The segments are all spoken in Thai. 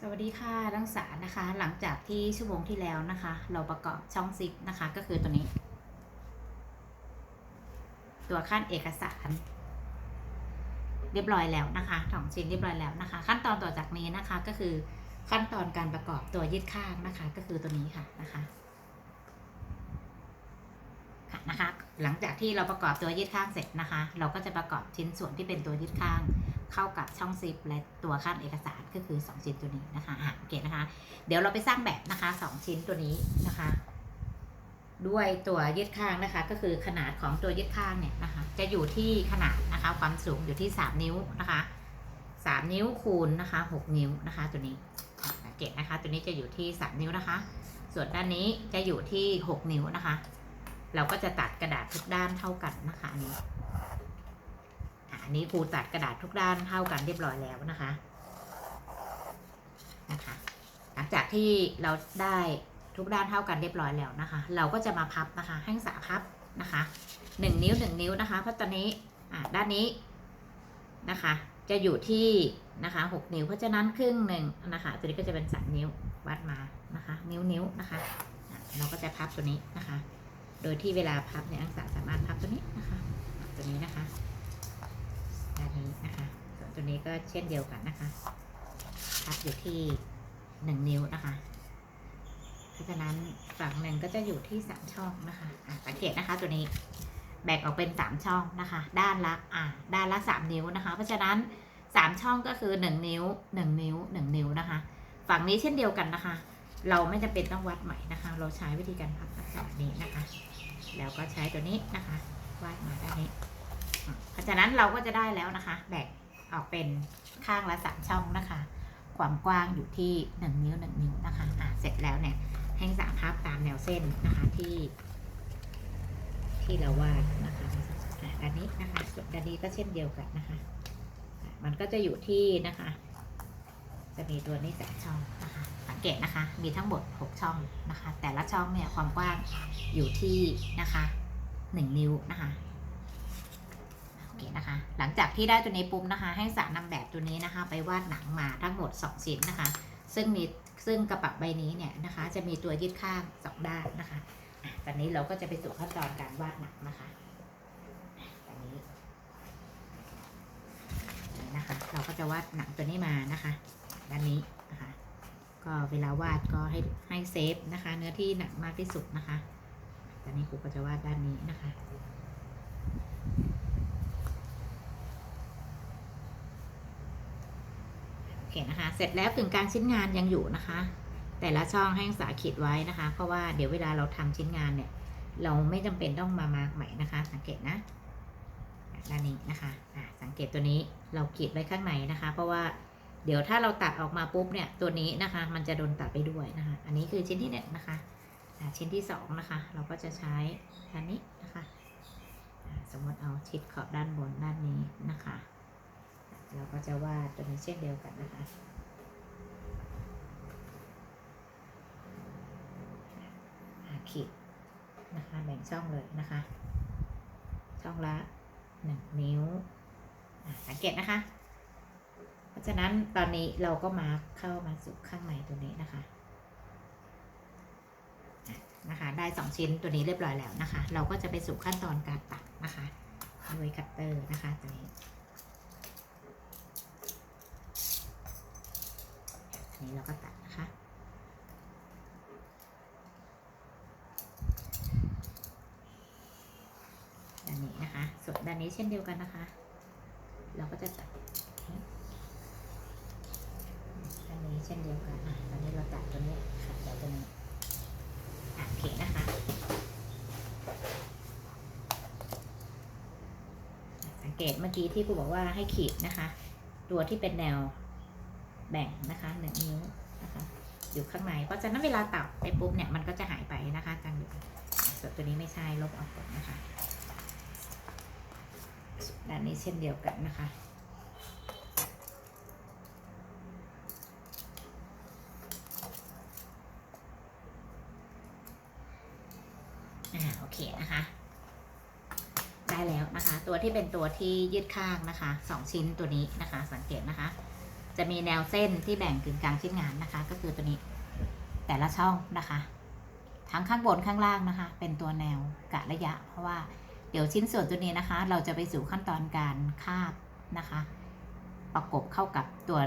สวัสดีค่ะนักศึกษานะคะ หลังจากที่ชั่วโมงที่แล้วนะคะ เราประกอบช่องซิปนะคะ ก็คือตัวนี้ ตัวขั้นเอกสาร เรียบร้อยแล้วนะคะสองชิ้นเรียบร้อยแล้วนะคะ ขั้นตอนต่อจากนี้นะคะก็คือขั้นตอนการประกอบตัวยืดข้างนะคะ ก็คือตัวนี้ค่ะนะคะค่ะนะคะ หลังจากที่เราประกอบตัวยืดข้างเสร็จนะคะ เราก็จะประกอบชิ้นส่วนที่เป็นตัวยืดข้าง เข้ากับช่องซิปและตัวขั้นเอกสารก็คือ 2 ชิ้นตัวนี้นะคะอะโอเคนะคะ เดี๋ยวเราไปสร้างแบบนะคะ 2 ชิ้นตัวนี้นะคะ ด้วยตัวยืดข้างนะคะ ก็คือขนาดของตัวยืดข้างเนี่ยนะคะ จะอยู่ที่ขนาดนะคะ ความสูงอยู่ที่ 3 นิ้วนะคะ3นิ้วคูณนะคะ6นิ้วนะคะ ตัวนี้อะสังเกตนะคะ ตัวนี้จะอยู่ที่ 3 นิ้วนะคะ ส่วนด้านนี้จะอยู่ที่ 6 นิ้วนะคะ เราก็จะตัดกระดาษทุกด้านเท่ากันนะคะอันนี้ อันนี้ครูตัดกระดาษทุกด้านเท่ากันเรียบร้อยแล้วนะคะ นะคะ หลังจากที่เราได้ทุกด้านเท่ากันเรียบร้อยแล้วนะคะ เราก็จะมาพับนะคะให้สาพับนะคะหนึ่งนิ้วหนึ่งนิ้วนะคะ เพราะตอนนี้อะด้านนี้นะคะ จะอยู่ที่นะคะหกนิ้ว เพราะฉะนั้นครึ่งหนึ่งนะคะ ตัวนี้ก็จะเป็นสามนิ้ววัดมานะคะ นิ้วนิ้วนะคะ เราก็จะพับตัวนี้นะคะ โดยที่เวลาพับเนี่ยนักศึกษาสามารถพับตัวนี้นะคะ ตัวนี้นะคะ ด้านนี้นะคะส่วนตัวนี้ก็เช่นเดียวกันนะคะพับอยู่ที่หนึ่งนิ้วนะคะ เพราะฉะนั้นฝั่งหนึ่งก็จะอยู่ที่สามช่องนะคะอะสังเกตนะคะตัวนี้แบ่งออกเป็นสามช่องนะคะ ด้านละอ่าด้านละสามนิ้วนะคะ เพราะฉะนั้นสามช่องก็คือหนึ่งนิ้วหนึ่งนิ้วหนึ่งนิ้วนะคะ ฝั่งนี้เช่นเดียวกันนะคะ เราไม่จำเป็นต้องวัดใหม่นะคะ เราใช้วิธีการพับแบบนี้นะคะ แล้วก็ใช้ตัวนี้นะคะวาดมาด้านนี้ เพราะฉะนั้นเราก็จะได้แล้วนะคะ แบ่งออกเป็นข้างละสามช่องนะคะ ความกว้างอยู่ที่หนึ่งนิ้วหนึ่งนิ้วนะคะ อะ เสร็จแล้วเนี่ยให้สามภาพตามแนวเส้นนะคะที่ ที่เราวาดนะคะอะด้านนี้นะคะส่วนด้านนี้ก็เช่นเดียวกันนะคะอะมันก็จะอยู่ที่นะคะ จะมีตัวนี้สามช่องนะคะ สังเกตนะคะ มีทั้งหมดหกช่องนะคะ แต่ละช่องเนี่ยความกว้างอยู่ที่นะคะหนึ่งนิ้วนะคะ เคนะคะ หลังจากที่ได้ตัวนี้ปุ๊บนะคะ ให้สารนำแบบตัวนี้นะคะ ไปวาดหนังมาทั้งหมด 2 ชิ้นนะคะ ซึ่งมีซึ่งกระปักใบนี้เนี่ยนะคะ จะมีตัวยืดข้าง2ด้านนะคะอะตอนนี้เราก็จะไปสู่ขั้นตอนการวาดหนังนะคะตอนนี้นี่นะคะ เราก็จะวาดหนังตัวนี้มานะคะด้านนี้นะคะ ก็เวลาวาดก็ให้ให้เซฟนะคะ เนื้อที่หนักมากที่สุดนะคะ ตอนนี้ครูก็จะวาดด้านนี้นะคะ โอ เคนะคะ เสร็จแล้วกึ่งกลางชิ้นงานยังอยู่นะคะ แต่ละช่องให้นักศึกษาขีดไว้นะคะ เพราะว่าเดี๋ยวเวลาเราทำชิ้นงานเนี่ย เราไม่จำเป็นต้องมามาร์กใหม่นะคะ สังเกตนะด้านนี้นะคะะสังเกตตัวนี้เราขีดไว้ข้างในนะคะ เพราะว่าเดี๋ยวถ้าเราตัดออกมาปุ๊บเนี่ยตัวนี้นะคะ มันจะโดนตัดไปด้วยนะคะ อันนี้คือชิ้นที่หนึ่งนะคะะชิ้นที่สองนะคะ เราก็จะใช้อันนี้นะคะะสมมติเอาชิดขอบด้านบนด้านนี้นะคะ เราก็จะวาดตัวนี้เช่นเดียวกันนะคะหาขีดนะคะแบ่งช่องเลยนะคะ ช่องละหนึ่งนิ้วสังเกตนะคะ เพราะฉะนั้นตอนนี้เราก็มาเข้ามาสู่ข้างในตัวนี้นะคะอะนะคะได้สองชิ้นตัวนี้เรียบร้อยแล้วนะคะ เราก็จะไปสู่ขั้นตอนการตัดนะคะด้วยคัตเตอร์นะคะตัวนี้ นี้เราก็ตัดนะคะ ด้านนี้นะคะ ส่วนด้านนี้เช่นเดียวกันนะคะ เราก็จะตัดด้านนี้เช่นเดียวกันอะตอนนี้เราตัดตัวนี้ค่ะเดียวตัวนี้อะโอเคนะคะสังเกตเมื่อกี้ที่ครูบอกว่าให้ขีดนะคะ ตัวที่เป็นแนว แบ่งนะคะหนึ่งนิ้วนะคะอยู่ข้างใน เพราะฉะนั้นเวลาตัดไปปุ๊บเนี่ยมันก็จะหายไปนะคะกลางเลืองส่วนตัวนี้ไม่ใช่ลบออกก่อนนะคะด้านนี้เช่นเดียวกันนะคะโอเคนะคะ ได้แล้วนะคะ ตัวที่เป็นตัวที่ยืดข้างนะคะสองชิ้นตัวนี้นะคะ สังเกตนะคะ จะมีแนวเส้นที่แบ่งกึ่งกลางชิ้นงานนะคะ ก็คือตัวนี้แต่ละช่องนะคะ ทั้งข้างบนข้างล่างนะคะ เป็นตัวแนวกะระยะ เพราะว่าเดี๋ยวชิ้นส่วนตัวนี้นะคะ เราจะไปสู่ขั้นตอนการคาบนะคะ ประกบเข้ากับตัว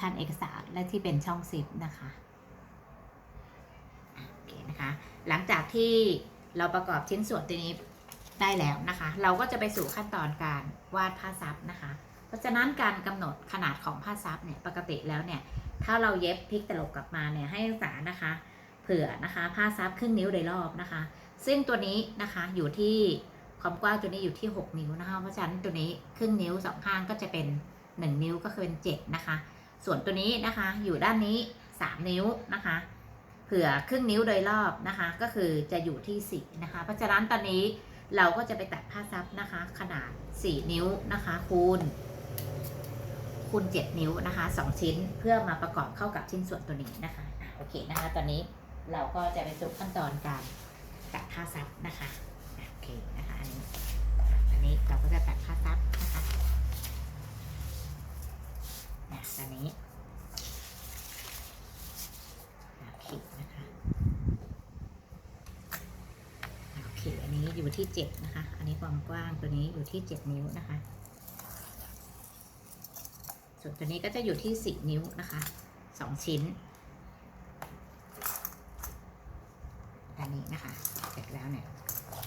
ขั้นเอกสารและที่เป็นช่องซิปนะคะอะโอเคนะคะ หลังจากที่เราประกอบชิ้นส่วนตัวนี้ได้แล้วนะคะ เราก็จะไปสู่ขั้นตอนการวาดผ้าซับนะคะ เพราะฉะนั้นการกำหนดขนาดของผ้าซับเนี่ยปกติแล้วเนี่ยถ้าเราเย็บพลิกตลบกลับมาเนี่ยให้ศึกษานะคะ เผื่อนะคะผ้าซับครึ่งนิ้วโดยรอบนะคะ ซึ่งตัวนี้นะคะอยู่ที่ความกว้างตัวนี้อยู่ที่ 6 นิ้วนะคะ เพราะฉะนั้นตัวนี้ครึ่งนิ้วสองข้างก็จะเป็น 1 นิ้วก็คือเป็น 7 นะคะ ส่วนตัวนี้นะคะอยู่ด้านนี้ 3 นิ้วนะคะ เผื่อครึ่งนิ้วโดยรอบนะคะ ก็คือจะอยู่ที่ 4 นะคะ เพราะฉะนั้นตอนนี้เราก็จะไปตัดผ้าซับนะคะ ขนาด 4 นิ้วนะคะคูณ คูณ7นิ้วนะคะ 2 ชิ้นเพื่อมาประกอบเข้ากับชิ้นส่วนตัวนี้นะคะโอเคนะคะ ตอนนี้เราก็จะไปสู่ขั้นตอนการตัดผ้าซับนะคะโอเคนะคะอันนี้อันนี้เราก็จะตัดผ้าซับนะคะอะตอนนี้โอเคนะคะอะโอเคอันนี้อยู่ที่ 7 นะคะ อันนี้ความกว้างตัวนี้อยู่ที่ 7 นิ้วนะคะ ส่วนตัวนี้ก็จะอยู่ที่ 4 นิ้วนะคะ 2 ชิ้น อันนี้นะคะ เสร็จแล้วเนี่ย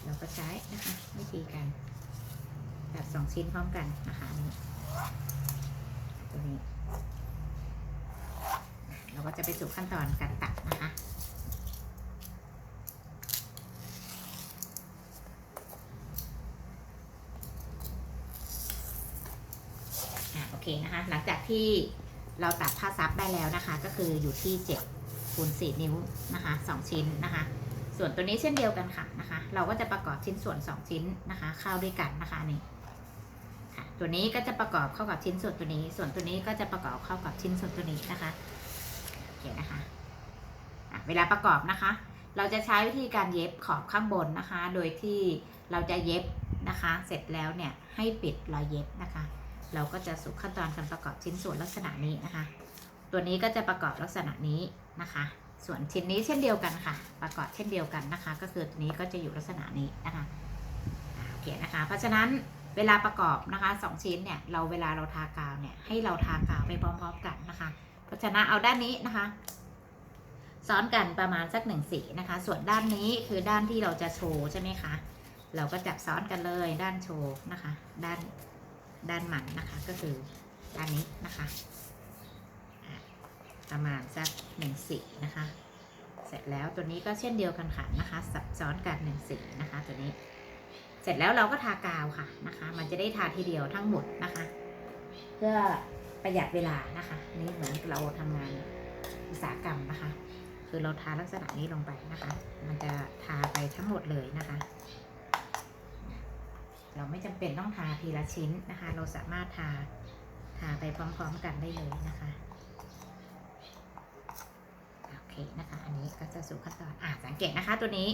เราก็ใช้นะคะวิธีการตัดสองชิ้นพร้อมกันนะคะนี่ตัวนี้ เราก็จะไปสู่ขั้นตอนการตัดนะคะ อะโอเคนะคะ หลังจากที่เราตัดผ้าซับได้แล้วนะคะ ก็คืออยู่ที่7คูณ4นิ้วนะคะ2ชิ้นนะคะ ส่วนตัวนี้เช่นเดียวกันค่ะนะคะ เราก็จะประกอบชิ้นส่วน 2 ชิ้นนะคะ เข้าด้วยกันนะคะนี่ค่ะตัวนี้ก็จะประกอบเข้ากับชิ้นส่วนตัวนี้ ส่วนตัวนี้ก็จะประกอบเข้ากับชิ้นส่วนตัวนี้นะคะโอเคนะคะเวลาประกอบนะคะ เราจะใช้วิธีการเย็บขอบข้างบนนะคะ โดยที่เราจะเย็บนะคะ เสร็จแล้วเนี่ยให้ปิดรอยเย็บนะคะ เราก็จะสู่ขั้นตอนการประกอบชิ้นส่วนลักษณะนี้นะคะ ตัวนี้ก็จะประกอบลักษณะนี้นะคะ ส่วนชิ้นนี้เช่นเดียวกันค่ะ ประกอบเช่นเดียวกันนะคะ ก็คือตัวนี้ก็จะอยู่ลักษณะนี้นะคะโอเคนะคะ เพราะฉะนั้นเวลาประกอบนะคะสองชิ้นเนี่ยเราเวลาเราทากาวเนี่ยให้เราทากาวไปพร้อมๆกันนะคะ เพราะฉะนั้นเอาด้านนี้นะคะ ซ้อนกันประมาณสักหนึ่งสีนะคะ ส่วนด้านนี้คือด้านที่เราจะโชว์ใช่ไหมคะเราก็จับซ้อนกันเลยด้านโชว์นะคะ ด้าน ด้านมันนะคะก็คือด้านนี้นะคะประมาณสักหนึ่งสีนะคะ เสร็จแล้วตัวนี้ก็เช่นเดียวกันค่ะนะคะ สับซ้อนกันหนึ่งสีนะคะ ตัวนี้ เสร็จแล้วเราก็ทากาวค่ะนะคะ มันจะได้ทาทีเดียวทั้งหมดนะคะ เพื่อประหยัดเวลานะคะนี่เหมือนเราทำงานอุตสาหกรรมนะคะ คือเราทาลักษณะนี้ลงไปนะคะ มันจะทาไปทั้งหมดเลยนะคะ เราไม่จำเป็นต้องทาทีละชิ้นนะคะ เราสามารถทาทาไปพร้อมๆกันได้เลยนะคะโอเคนะคะ อันนี้ก็จะสู่ขั้นตอนอ่าสังเกตนะคะตัวนี้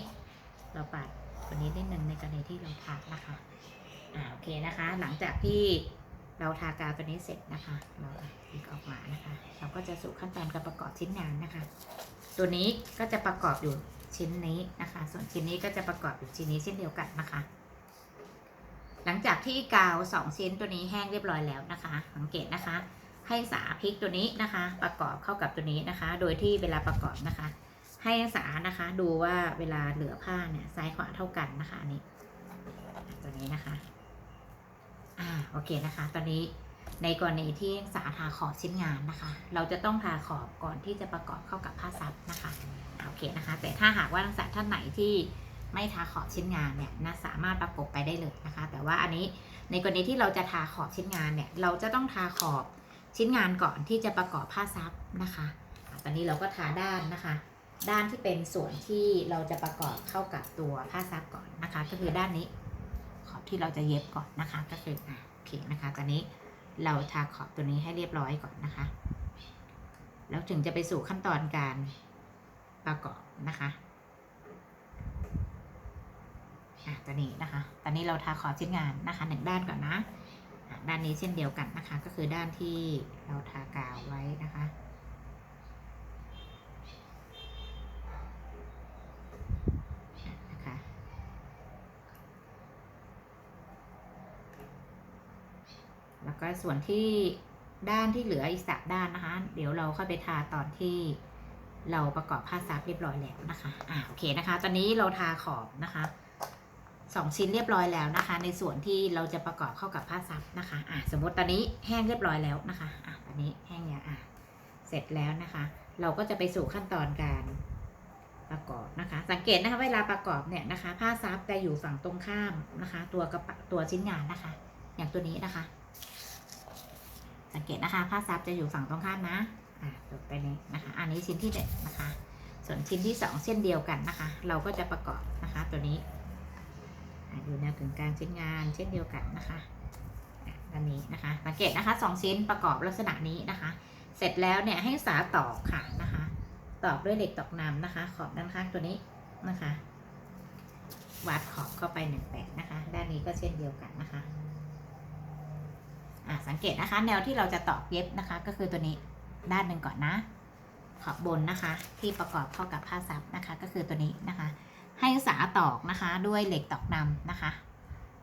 เราปัดตัวนี้นิดนึงในกรณีที่เราทานะคะอ่าโอเคนะคะ หลังจากที่เราทากาวตัวนี้เสร็จนะคะ เราอีกออกมานะคะ เราก็จะสู่ขั้นตอนการประกอบชิ้นงานนะคะ ตัวนี้ก็จะประกอบอยู่ชิ้นนี้นะคะ ส่วนชิ้นนี้ก็จะประกอบอยู่ชิ้นนี้เช่นเดียวกันนะคะ หลังจากที่กาว 2 ชิ้นตัวนี้แห้งเรียบร้อยแล้วนะคะ สังเกตนะคะ ให้สาพลิกตัวนี้นะคะ ประกอบเข้ากับตัวนี้นะคะ โดยที่เวลาประกอบนะคะ ให้สานะคะดูว่าเวลาเหลือผ้าเนี่ยซ้ายขวาเท่ากันนะคะนนี้ตัวนี้นะคะอ่าโอเคนะคะ ตอนนี้ในกรณีที่สาทาขอบชิ้นงานนะคะ เราจะต้องทาขอบก่อนที่จะประกอบเข้ากับผ้าซับนะคะโอเคนะคะ แต่ถ้าหากว่านักศึกษาท่านไหนที่ ไม่ทาขอบชิ้นงานเนี่ยนะสามารถประกบไปได้เลยนะคะ แต่ว่าอันนี้ในกรณีที่เราจะทาขอบชิ้นงานเนี่ยเราจะต้องทาขอบชิ้นงานก่อนที่จะประกอบผ้าซับนะคะตอนนี้เราก็ทาด้านนะคะ ด้านที่เป็นส่วนที่เราจะประกอบเข้ากับตัวผ้าซับก่อนนะคะ ก็คือด้านนี้ขอบที่เราจะเย็บก่อนนะคะ ก็คืออะโอเคนะคะตอนนี้เราทาขอบตัวนี้ให้เรียบร้อยก่อนนะคะ แล้วถึงจะไปสู่ขั้นตอนการประกอบนะคะ อะตัวนี้นะคะ ตอนนี้เราทาขอบชิ้นงานนะคะหนึ่งด้านก่อนนะ ด้านนี้เช่นเดียวกันนะคะ ก็คือด้านที่เราทากาวไว้นะคะนะคะแล้วก็ส่วนที่ด้านที่เหลืออีกสามด้านนะคะ เดี๋ยวเราค่อยไปทาตอนที่เราประกอบผ้าซับเรียบร้อยแล้วนะคะ อ่าโอเคนะคะ ตอนนี้เราทาขอบนะคะ สองชิ้นเรียบร้อยแล้วนะคะ ในส่วนที่เราจะประกอบเข้ากับผ้าซับนะคะอ่าสมมติตอนนี้แห้งเรียบร้อยแล้วนะคะอ่าตอนนี้แห้งแล้วอ่าเสร็จแล้วนะคะ เราก็จะไปสู่ขั้นตอนการประกอบนะคะ สังเกตนะคะเวลาประกอบเนี่ยนะคะ ผ้าซับจะอยู่ฝั่งตรงข้ามนะคะ ตัวกระปะตัวชิ้นงานนะคะ อย่างตัวนี้นะคะ สังเกตนะคะ ผ้าซับจะอยู่ฝั่งตรงข้ามนะอ่าจบไปนี้นะคะ อันนี้ชิ้นที่เด็ดนะคะ ส่วนชิ้นที่สองเช่นเดียวกันนะคะ เราก็จะประกอบนะคะ ตัวนี้ อยู่แนวกึ่งกลางชิ้นงานเช่นเดียวกันนะคะอันนี้นะคะสังเกตนะคะสองชิ้นประกอบลักษณะนี้นะคะ เสร็จแล้วเนี่ยให้สาตอกค่ะนะคะ ตอกด้วยเหล็กตอกนำนะคะ ขอบด้านข้างตัวนี้นะคะวัดขอบเข้าไปหนึ่งแปดนะคะ ด้านนี้ก็เช่นเดียวกันนะคะอะสังเกตนะคะ แนวที่เราจะตอกเย็บนะคะ ก็คือตัวนี้ด้านหนึ่งก่อนนะ ขอบบนนะคะ ที่ประกอบเข้ากับผ้าซับนะคะ ก็คือตัวนี้นะคะ ให้สาตอกนะคะด้วยเหล็กตอกนำนะคะ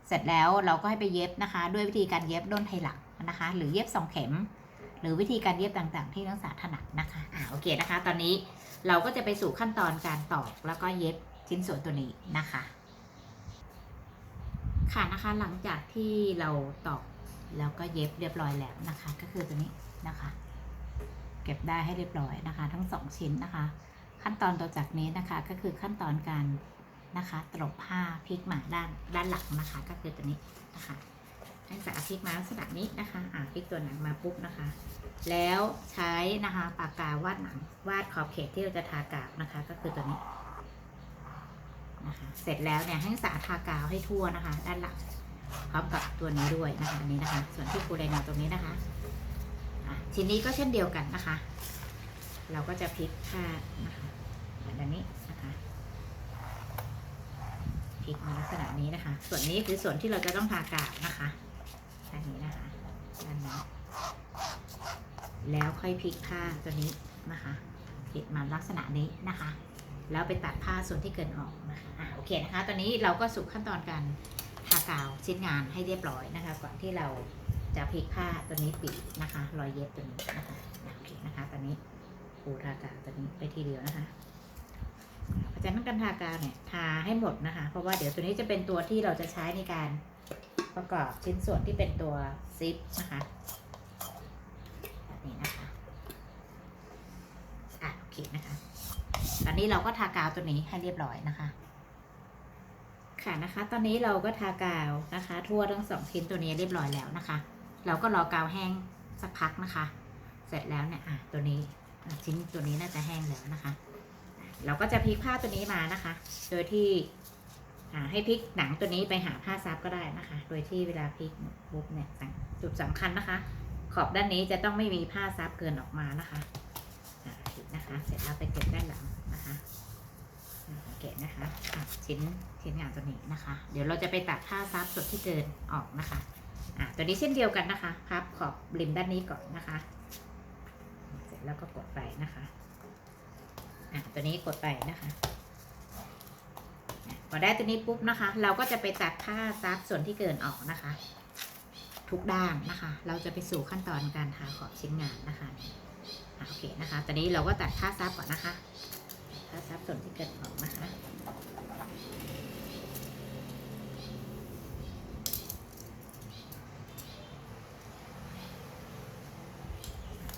เสร็จแล้วเราก็ให้ไปเย็บนะคะ ด้วยวิธีการเย็บด้นไทหลังนะคะ หรือเย็บสองเข็ม หรือวิธีการเย็บต่างๆ ที่นักศึกษาถนัดนะคะอ่าโอเคนะคะ ตอนนี้เราก็จะไปสู่ขั้นตอนการตอกแล้วก็เย็บชิ้นส่วนตัวนี้นะคะ ค่ะนะคะหลังจากที่เราตอกแล้วก็เย็บเรียบร้อยแล้วนะคะ ก็คือตัวนี้นะคะ เก็บได้ให้เรียบร้อยนะคะ ทั้งสองชิ้นนะคะ ขั้นตอนต่อจากนี้นะคะก็คือขั้นตอนการนะคะตลบผ้าพลิกมาด้านด้านหลังนะคะ ก็คือตัวนี้นะคะให้สาพลิกมาลักษณะนี้นะคะอ่าพลิกตัวหนังมาปุ๊บนะคะ แล้วใช้นะคะปากกาวาดหนังวาดขอบเขตที่เราจะทากาวนะคะ ก็คือตัวนี้นะคะเสร็จแล้วเนี่ยให้สาทากาวให้ทั่วนะคะ ด้านหลังพร้อมกับตัวนี้ด้วยนะคะอันนี้นะคะ ส่วนที่คูไดโนตรงนี้นะคะอะชิ้นนี้ก็เช่นเดียวกันนะคะ เราก็จะพลิกผ้านะคะแบบนี้นะคะพลิกมาลักษณะนี้นะคะ ส่วนนี้คือส่วนที่เราจะต้องทากาวนะคะด้านนี้นะคะด้านนี้แล้วค่อยพลิกผ้าตัวนี้นะคะพลิกมาลักษณะนี้นะคะ แล้วไปตัดผ้าส่วนที่เกินออกนะคะอะโอเคนะคะ ตอนนี้เราก็สู่ขั้นตอนการทากาวชิ้นงานให้เรียบร้อยนะคะ ก่อนที่เราจะพลิกผ้าตัวนี้ปิดนะคะ รอยเย็บตัวนี้นะคะโอเคนะคะตอนนี้ ปูทากาวตัวนี้ไปทีเดียวนะคะเพราะฉะนั้นการทากาวเนี่ยทาให้หมดนะคะ เพราะว่าเดี๋ยวตัวนี้จะเป็นตัวที่เราจะใช้ในการประกอบชิ้นส่วนที่เป็นตัวซิปนะคะแบบนี้นะคะอะโอเคนะคะตอนนี้เราก็ทากาวตัวนี้ให้เรียบร้อยนะคะ ค่ะนะคะ ตอนนี้เราก็ทากาวนะคะ ทั่วทั้งสองชิ้นตัวนี้เรียบร้อยแล้วนะคะ เราก็รอกาวแห้งสักพักนะคะ เสร็จแล้วเนี่ยอะตัวนี้ ชิ้นตัวนี้น่าจะแห้งแล้วนะคะ เราก็จะพลิกผ้าตัวนี้มานะคะ โดยที่อ่าให้พลิกหนังตัวนี้ไปหาผ้าซับก็ได้นะคะ โดยที่เวลาพลิกปุ๊บเนี่ยจุดสำคัญนะคะ ขอบด้านนี้จะต้องไม่มีผ้าซับเกินออกมานะคะพลิกนะคะ เสร็จแล้วไปเก็บด้านหลังนะคะสังเกตนะคะชิ้นชิ้นงานตัวนี้นะคะ เดี๋ยวเราจะไปตัดผ้าซับส่วนที่เกินออกนะคะะตัวนี้เช่นเดียวกันนะคะพับขอบริมด้านนี้ก่อนนะคะ แล้วก็กดไปนะคะอะตัวนี้กดไปนะคะพอได้ตัวนี้ปุ๊บนะคะ เราก็จะไปตัดผ้าซับส่วนที่เกินออกนะคะ ทุกด้านนะคะ เราจะไปสู่ขั้นตอนการทาขอบชิ้นงานนะคะอะโอเคนะคะ ตอนนี้เราก็ตัดผ้าซับก่อนนะคะผ้าซับส่วนที่เกิดออกนะคะ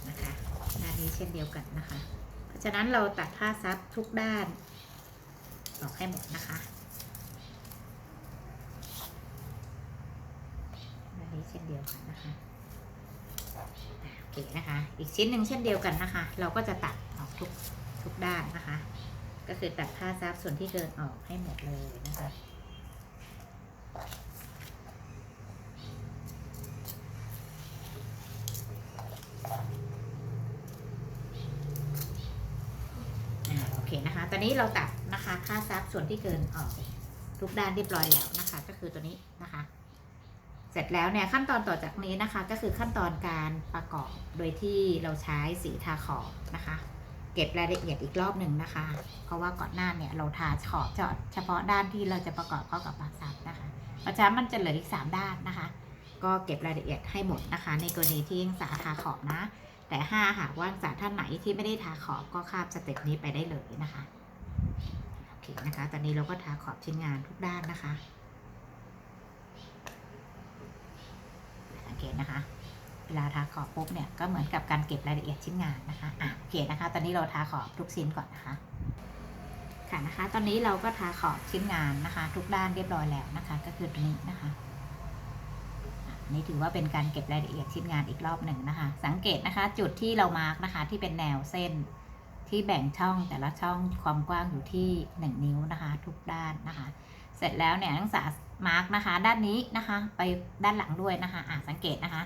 นะคะด้านนี้ เช่นเดียวกันนะคะ เพราะฉะนั้นเราตัดผ้าซับทุกด้าน ออกให้หมดนะคะด้านนี้เช่นเดียวกันนะคะโอเคนะคะ อีกชิ้นหนึ่งเช่นเดียวกันนะคะ เราก็จะตัดออกทุกทุกด้านนะคะ ก็คือตัดผ้าซับส่วนที่เกินออกให้หมดเลยนะคะ อ่าโอเคนะคะ ตอนนี้เราตัดนะคะผ้าซับส่วน ที่เกินออกทุกด้านเรียบร้อยแล้วนะคะ ก็คือตัวนี้นะคะ เสร็จแล้วเนี่ยขั้นตอนต่อจากนี้นะคะ ก็คือขั้นตอนการประกอบโดยที่เราใช้สีทาขอบนะคะ เก็บรายละเอียดอีกรอบหนึ่งนะคะ เพราะว่าก่อนหน้าเนี่ยเราทาขอบเจาะเฉพาะด้านที่เราจะประกอบเข้ากับปากซับนะคะเพราะฉะนั้นมันจะเหลืออีก 3 ด้านนะคะ ก็เก็บรายละเอียดให้หมดนะคะ ในกรณีที่ยังสาทาขอบนะ แต่ถ้าหากว่าสาท่านไหนที่ไม่ได้ทาขอบก็ข้ามสเต็ปนี้ไปได้เลยนะคะ คนะคะ ตอนนี้เราก็ทาขอบชิ้นงานทุกด้านนะคะ สังเกตนะคะ เวลาทาขอบปุ๊บเนี่ยก็เหมือนกับการเก็บรายละเอียดชิ้นงานนะคะ อะโอเคนะคะ ตอนนี้เราทาขอบทุกชิ้นก่อนนะคะ ค่ะนะคะ ตอนนี้เราก็ทาขอบชิ้นงานนะคะ ทุกด้านเรียบร้อยแล้วนะคะ ก็คือตรงนี้นะคะนี่ถือว่าเป็นการเก็บรายละเอียดชิ้นงานอีกรอบหนึ่งนะคะ สังเกตนะคะ จุดที่เรามาร์กนะคะ ที่เป็นแนวเส้น ที่แบ่งช่องแต่ละช่องความกว้างอยู่ที่ 1 นิ้วนะคะ ทุกด้านนะคะ เสร็จแล้วเนี่ยนักศึกษามาร์กนะคะ ด้านนี้นะคะ ไปด้านหลังด้วยนะคะอะสังเกตนะคะ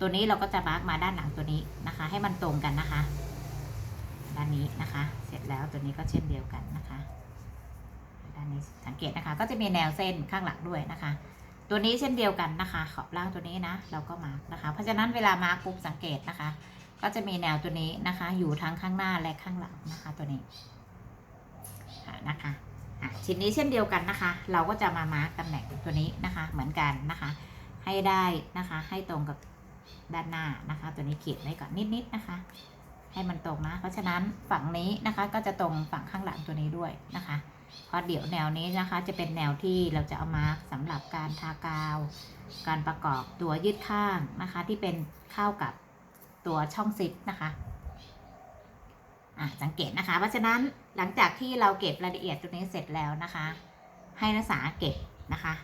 ตัวนี้เราก็จะมาร์กมาด้านหลังตัวนี้นะคะ ให้มันตรงกันนะคะ ด้านนี้นะคะ เสร็จแล้วตัวนี้ก็เช่นเดียวกันนะคะด้านนี้สังเกตนะคะ ก็จะมีแนวเส้นข้างหลังด้วยนะคะ ตัวนี้เช่นเดียวกันนะคะ ขอบล่างตัวนี้นะ เราก็มาร์กนะคะ เพราะฉะนั้นเวลามาร์กปุ๊บสังเกตนะคะ ก็จะมีแนวตัวนี้นะคะ อยู่ทั้งข้างหน้าและข้างหลังนะคะตัวนี้อะนะคะอะชิ้นนี้เช่นเดียวกันนะคะ เราก็จะมามาร์กตำแหน่งตัวนี้นะคะ เหมือนกันนะคะ ให้ได้นะคะ ให้ตรงกับด้านหน้านะคะ ตัวนี้ขีดไว้ก่อนนิดๆนะคะ ให้มันตรงนะ เพราะฉะนั้นฝั่งนี้นะคะก็จะตรงฝั่งข้างหลังตัวนี้ด้วยนะคะ เพราะเดี๋ยวแนวนี้นะคะจะเป็นแนวที่เราจะเอามาร์กสำหรับการทากาว การประกอบตัวยืดข้างนะคะ ที่เป็นเข้ากับ ตัวช่องซิปนะคะสังเกตนะคะ เพราะฉะนั้นหลังจากที่เราเก็บรายละเอียดตัวนี้เสร็จแล้วนะคะ ให้นักศึกษาเก็บนะคะ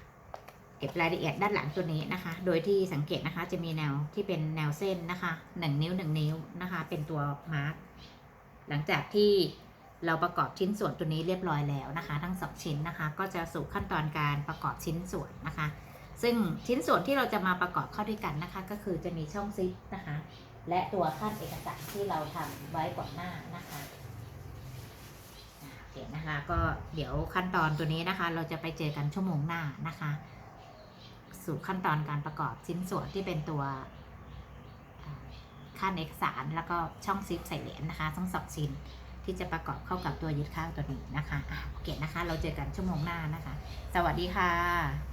เก็บรายละเอียดด้านหลังตัวนี้นะคะ โดยที่สังเกตนะคะจะมีแนวที่เป็นแนวเส้นนะคะหนึ่งนิ้วหนึ่งนิ้วนะคะ เป็นตัวมาร์กหลังจากที่เราประกอบชิ้นส่วนตัวนี้เรียบร้อยแล้วนะคะ ทั้งสองชิ้นนะคะ ก็จะสู่ขั้นตอนการประกอบชิ้นส่วนนะคะ ซึ่งชิ้นส่วนที่เราจะมาประกอบเข้าด้วยกันนะคะ ก็คือจะมีช่องซิปนะคะ และตัวขั้นเอกสารที่เราทำไว้ก่อนหน้านะคะโอเคนะคะ ก็เดี๋ยวขั้นตอนตัวนี้นะคะ เราจะไปเจอกันชั่วโมงหน้านะคะ สู่ขั้นตอนการประกอบชิ้นส่วนที่เป็นตัวขั้นเอกสารแล้วก็ช่องซิปใส่เหรียญนะคะ ทั้งสองชิ้นที่จะประกอบเข้ากับตัวยึดข้างตัวนี้นะคะโอเคนะคะ เราเจอกันชั่วโมงหน้านะคะ สวัสดีค่ะ